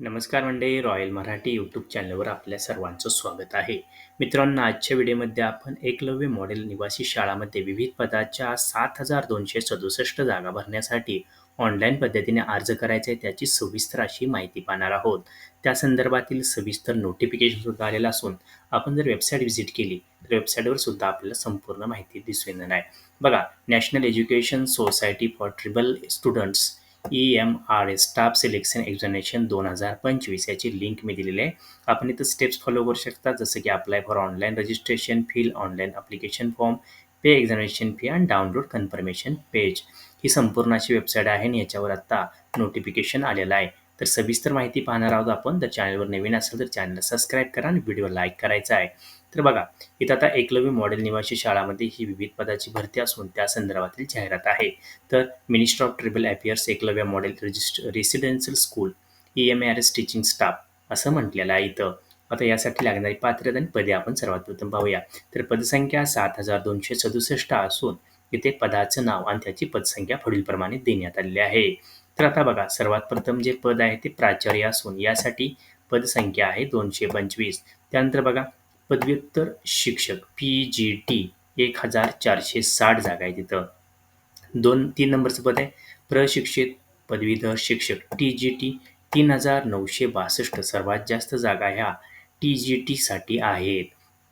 नमस्कार मंडळी royal Marathi YouTube चॅनलवर आपल्या सर्वांचं स्वागत आहे. मित्रांनो आजच्या व्हिडिओमध्ये आपण एकलव्य मॉडेल निवासी शाळामध्ये विविध पदाच्या सात हजार दोनशे सदुसष्ट जागा भरण्यासाठी ऑनलाईन पद्धतीने अर्ज करायचा आहे त्याची सविस्तर अशी माहिती पाहणार आहोत. त्या संदर्भातील सविस्तर नोटिफिकेशन सुद्धा आलेलं असून आपण जर वेबसाईट व्हिजिट केली तर वेबसाईटवर सुद्धा आपल्याला संपूर्ण माहिती दिसून येणार आहे. बघा national education society for tribal students E M R S staff selection examination दोन हजार पंचवीस. याची लिंक मी दिलेली आहे. आपण इथं स्टेप्स फॉलो करू शकता. जसं की apply for online registration fill online application form pay examination fee and download confirmation page ही संपूर्ण अशी वेबसाईट आहे आणि याच्यावर आत्ता नोटिफिकेशन आलेलं आहे. तर सविस्तर माहिती पाहणार आहोत आपण. जर चॅनलवर नवीन असेल तर चॅनलला सबस्क्राईब करा आणि व्हिडिओ लाईक करायचा आहे. तर बघा इथं आता एकलव्य मॉडेल निवासी शाळामध्ये ही विविध पदाची भरती असून त्या संदर्भातील जाहिरात आहे. तर minister of tribal affairs Eklavya model resist residential school E M R S teaching staff असं म्हटलेलं आहे इथं. आता यासाठी लागणारी पात्रता आणि पदे आपण सर्वात प्रथम पाहूया. तर पदसंख्या सात हजार दोनशे सदुसष्ट असून इथे पदाचं नाव आणि त्याची पदसंख्या पुढीलप्रमाणे देण्यात आलेली आहे. तर आता बघा सर्वात प्रथम जे पद आहे ते प्राचार्य असून यासाठी पदसंख्या आहे दोनशे पंचवीस. त्यानंतर बघा पदव्युत्तर शिक्षक पी जी टी एक हजार चारशे साठ जागा आहे तिथं. दोन तीन नंबरचं पद आहे प्रशिक्षित पदवीधर शिक्षक टी जी टी तीन हजार नऊशे बासष्ट सर्वात जास्त जागा ह्या टी जी टीसाठी आहेत.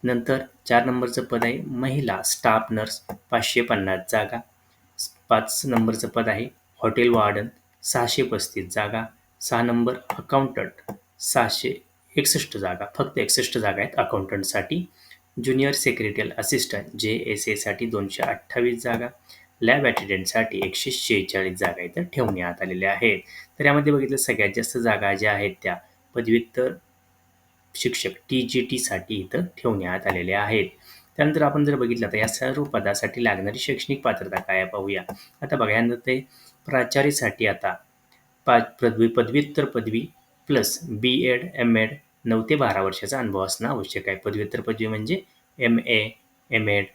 नंतर चार नंबरचं पद आहे महिला स्टाफ नर्स पाचशे पन्नास जागा. पाच नंबरचं पद आहे हॉटेल वार्डन सहाशे पस्तीस जागा सहा नंबर अकाउंटंट सहाशे एकसष्ट जागा फक्त एकसष्ट जागा आहेत अकाउंटंटसाठी junior secretary assistant J S एसाठी दोनशे अठ्ठावीस जागा लॅब अटेंडंटसाठी एकशे शेहेचाळीस जागा इथं ठेवण्यात आलेल्या आहेत. तर यामध्ये बघितलं सगळ्यात जास्त जागा ज्या आहेत त्या पदव्युत्तर शिक्षक टी जी टीसाठी इथं ठेवण्यात आलेल्या आहेत. त्यानंतर आपण जर बघितलं तर या सर्व पदासाठी लागणारी शैक्षणिक पात्रता काय पाहूया. आता बघा यानंतर ते प्राचार्यसाठी आता. पा पदवी पदव्युत्तर पदवी plus B Ed M Ed नऊ ते बारा वर्षाचा अनुभव असणं आवश्यक आहे. पदव्युत्तर पदवी म्हणजे M A M Ed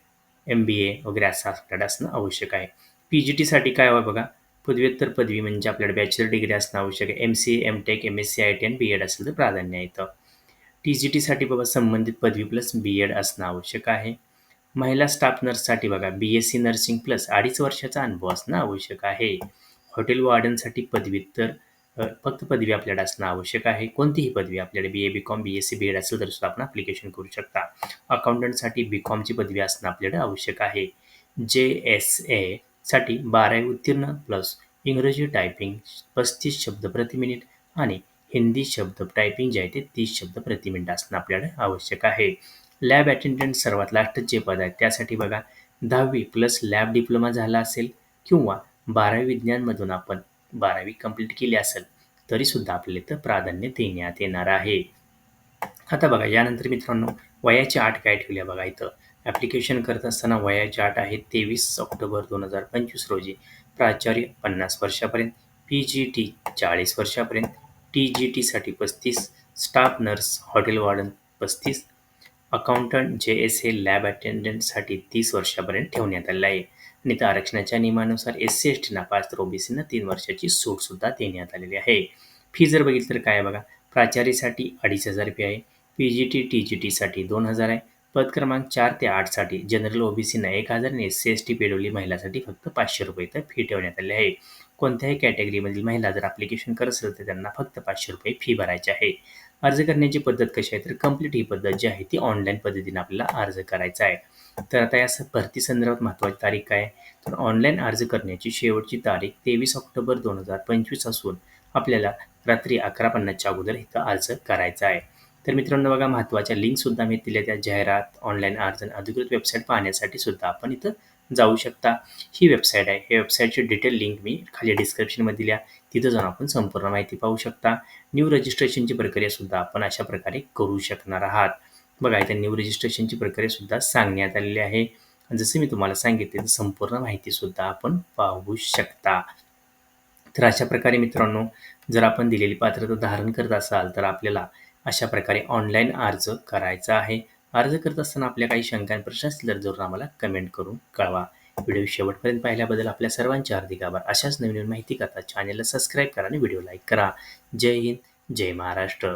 M B A वगैरे असा आपल्याकडे असणं आवश्यक आहे. पी जी टीसाठी काय हवं बघा? पदव्युत्तर पदवी म्हणजे आपल्याकडे बॅचलर डिग्री असणं आवश्यक आहे. M C M Tech M S C I T आणि बी एड असेल तर प्राधान्य येतं टी जी टीसाठी बाबा संबंधित पदवी प्लस बी एड असणं आवश्यक आहे. महिला स्टाफ नर्ससाठी बघा B S C nursing plus अडीच वर्षाचा अनुभव असणं आवश्यक आहे. हॉटेल वॉर्डनसाठी पदव्युत्तर फक्त पदवी आपल्याकडे असणं आवश्यक आहे. कोणतीही पदवी आपल्याकडे B A B Com B S C B Ed असेल तर सुद्धा आपण अप्लिकेशन करू शकता. अकाउंटंटसाठी बी कॉमची पदवी असणं आपल्याकडे आवश्यक आहे. जे एस एसाठी बारावी उत्तीर्ण प्लस इंग्रजी टायपिंग पस्तीस शब्द प्रति मिनिट आणि हिंदी शब्द टायपिंग जे आहे ते तीस शब्द प्रति मिनिट असणं आपल्याकडे आवश्यक आहे. लॅब अटेंडंट सर्वात लास्ट जे पद आहे त्यासाठी बघा दहावी प्लस लॅब डिप्लोमा झाला असेल किंवा बारावी विज्ञानमधून आपण बारावी कंप्लीट केली असेल तरीसुद्धा आपल्याला इथं प्राधान्य देण्यात येणार आहे. आता बघा यानंतर मित्रांनो वयाची आठ काय ठेवल्या बघा इथं. ॲप्लिकेशन करत असताना वयाची आठ आहे तेवीस ऑक्टोबर दोन हजार पंचवीस रोजी. प्राचार्य पन्नास वर्षापर्यंत पी जी टी चाळीस वर्षापर्यंत टी जी टीसाठी पस्तीस स्टाफ नर्स हॉटेल वॉर्डन पस्तीस accountant J S A lab अटेंडंटसाठी तीस वर्षापर्यंत ठेवण्यात आलेलं आहे. आणि त्या आरक्षणाच्या नियमानुसार एस सी एस टीना पाच तर ओबीसीना तीन वर्षाची सूटसुद्धा देण्यात आलेली आहे. फी जर बघितलं तर काय बघा? प्राचार्यसाठी अडीच हजार रुपये आहे. P G T T G टीसाठी दोन हजार आहे. पद क्रमांक चार ते आठसाठी जनरल ओबीसीना एक हजार आणि एस सी एस टी पेडवली महिलासाठी फक्त पाचशे रुपये तर फी ठेवण्यात आली आहे. कोणत्याही कॅटेगरीमधील महिला जर ॲप्लिकेशन करत असेल तर त्यांना फक्त पाचशे रुपये फी भरायची आहे. अर्ज करण्याची पद्धत कशी आहे? तर कंप्लीट ही पद्धत जी आहे ती ऑनलाईन पद्धतीने आपल्याला अर्ज करायचा आहे. तर आता या भरती संदर्भात महत्त्वाची तारीख काय तर ऑनलाईन अर्ज करण्याची शेवटची तारीख तेवीस ऑक्टोबर दोन हजार पंचवीस असून आपल्याला रात्री अकरा पन्नासच्या अगोदर इथं अर्ज करायचा आहे. तर मित्रांनो बघा महत्त्वाच्या लिंकसुद्धा मी दिल्या त्या जाहिरात ऑनलाईन अर्ज आणि अधिकृत वेबसाईट पाहण्यासाठी सुद्धा आपण इथं जाऊ शकता. ही वेबसाईट आहे. हे वेबसाईटची डिटेल लिंक मी खाली डिस्क्रिप्शनमध्ये दिल्या. तिथं जाऊन आपण संपूर्ण माहिती पाहू शकता. न्यू रजिस्ट्रेशनची प्रक्रियासुद्धा आपण अशा प्रकारे करू शकणार आहात. बघा इथे न्यू रजिस्ट्रेशनची प्रक्रियासुद्धा सांगण्यात आलेली आहे. जसं मी तुम्हाला सांगितले तर संपूर्ण माहितीसुद्धा आपण पाहू शकता. तर अशा प्रकारे मित्रांनो जर आपण दिलेली पात्रता धारण करत असाल तर आपल्याला अशा प्रकारे ऑनलाईन अर्ज करायचा आहे. अर्ज करत असताना आपल्या काही शंका आणि प्रश्न असतील तर जरूर आम्हाला कमेंट करून कळवा. व्हिडिओ शेवटपर्यंत पाहिल्याबद्दल आपल्या सर्वांचे हार्दिक आभार. अशाच नवीन नवीन माहिती करता चॅनलला सबस्क्राईब करा आणि व्हिडिओ लाईक करा. जय हिंद जय महाराष्ट्र.